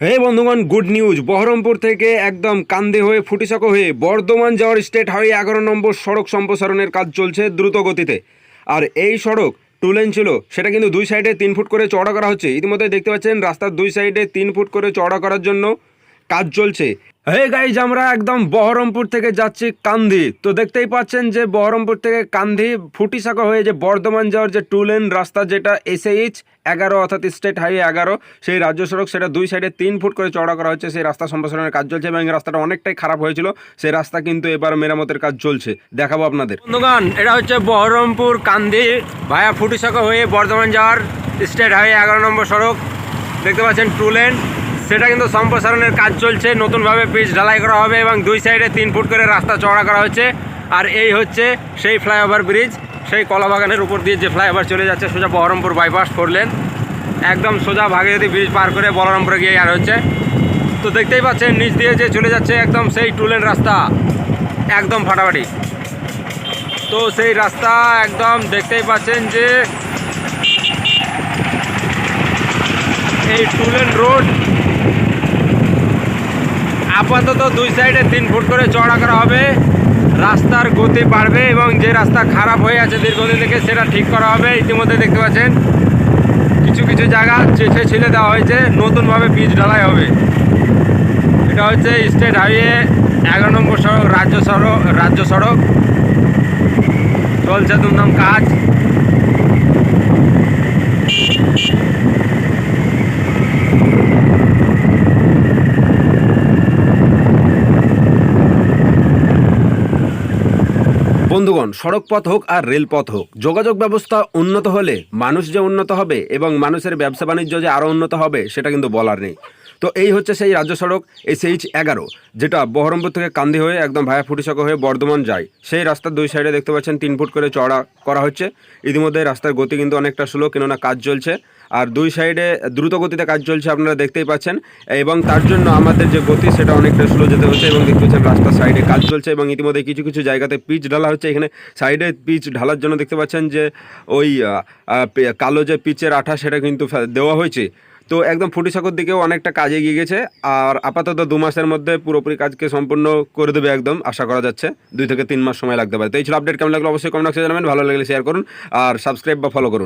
হে বন্ধুগণ good news Baharampur থেকে একদম কান্দে হয়ে ফুটিসাঁকো হয়ে বর্ধমান যাওয়ার স্টেট হাইওয়ে এগারো নম্বর সড়ক সম্প্রসারণের কাজ চলছে দ্রুত গতিতে। আর এই সড়ক টু লেন ছিল, সেটা কিন্তু দুই সাইডে তিন ফুট করে চড়া করা হচ্ছে। ইতিমধ্যে দেখতে পাচ্ছেন, রাস্তার দুই সাইডে তিন ফুট করে চড়া করার জন্য কাজ চলছে। হে গাইজ আমরা একদম বহরমপুর থেকে যাচ্ছি কান্দি। তো দেখতেই পাচ্ছেন যে বহরমপুর থেকে কান্ধি ফুটিসাঁকো হয়ে যে বর্ধমান যাওয়ার যে টু লেন রাস্তা যেটা এসএইচ এগারো অর্থাৎ স্টেট হাইওয়ে এগারো, সেই রাজ্য সড়ক সেটা দুই সাইডে তিন ফুট করে চওড়া করা হচ্ছে। সেই রাস্তা সম্প্রসারণের কাজ চলছে এবং রাস্তাটা অনেকটাই খারাপ হয়েছিল। সেই রাস্তা কিন্তু এবার মেরামতের কাজ চলছে। দেখাবো আপনাদের। বন্ধুগণ, এটা হচ্ছে বহরমপুর কান্দি ভায়া ফুটিসাঁকো হয়ে বর্ধমান যাওয়ার স্টেট হাইওয়ে এগারো নম্বর সড়ক। দেখতে পাচ্ছেন টু লেন সেটা কিন্তু সম্প্রসারণের কাজ চলছে। নতুনভাবে পিচ ঢালাই করা হবে এবং দুই সাইডে তিন ফুট করে রাস্তা চওড়া করা হচ্ছে। আর এই হচ্ছে সেই ফ্লাইওভার ব্রিজ সেই কলাবাগানের উপর দিয়ে যে ফ্লাইওভার চলে যাচ্ছে, সোজা বহরমপুর বাইপাস করলেন একদম সোজা ভাগীরথী ব্রিজ পার করে বলরামপুরে গিয়ে আর হচ্ছে। তো দেখতেই পাচ্ছেন, নিচ দিয়ে যে চলে যাচ্ছে একদম সেই টুলেন রাস্তা। একদম ফাটাফাটি। তো সেই রাস্তা একদম দেখতেই পাচ্ছেন যে এই টুলেন রোড আপাতত দুই সাইডে তিন ফুট করে চড়া করা হবে। রাস্তার গতি বাড়বে এবং যে রাস্তা খারাপ হয়ে আছে দীর্ঘদিন থেকে সেটা ঠিক করা হবে। ইতিমধ্যে দেখতে পাচ্ছেন, কিছু কিছু জায়গা চেঁচে ছিলে দেওয়া হয়েছে, নতুনভাবে পিচ ঢালাই হবে। এটা হচ্ছে স্টেট হাইওয়ে, এগারো নম্বর সড়ক, রাজ্য সড়ক রাজ্য সড়ক। চলছে দুমদাম কাজ। বন্ধুগণ, সড়কপথ হোক আর রেলপথ হোক, যোগাযোগ ব্যবস্থা উন্নত হলে মানুষ যে উন্নত হবে এবং মানুষের ব্যবসা বাণিজ্য যে আরও উন্নত হবে, সেটা কিন্তু বলার নেই। তো এই হচ্ছে সেই রাজ্য সড়ক এসএইচ এগারো, যেটা বহরমপুর থেকে কান্দি হয়ে একদম ভায়া ফুটিসাঁকো হয়ে বর্ধমান যায়। সেই রাস্তার দুই সাইডে দেখতে পাচ্ছেন তিন ফুট করে চড়া করা হচ্ছে। ইতিমধ্যে রাস্তার গতি কিন্তু অনেকটা স্লো কেননা কাজ চলছে। আর দুই সাইডে দ্রুত গতিতে কাজ চলছে আপনারা দেখতেই পাচ্ছেন। এবং তার জন্য আমাদের যে গতি, সেটা অনেকটা স্লো যেতে হচ্ছে এবং দেখতে পাচ্ছেন রাস্তার সাইডে কাজ চলছে এবং ইতিমধ্যে কিছু কিছু জায়গাতে পিচ ঢালা হচ্ছে। এখানে সাইডে পিচ ঢালার জন্য দেখতে পাচ্ছেন যে ওই কালো যে পিচের আঠা, সেটা কিন্তু দেওয়া হয়েছে। তো একদম ফুটি ফুটিসাঁকোর দিকেও অনেকটা কাজ এগিয়ে গেছে, আর আপাতত দু মাসের মধ্যে পুরোপুরি কাজকে সম্পূর্ণ করে দেবে একদম, আশা করা যাচ্ছে। দুই থেকে তিন মাস সময় লাগতে পারে। তো এই ছিল আপডেট, কেমন লাগল অবশ্যই কমেন্ট বক্সে জানাবেন, ভালো লাগলে শেয়ার করুন, আর সাবস্ক্রাইব বা ফলো করুন।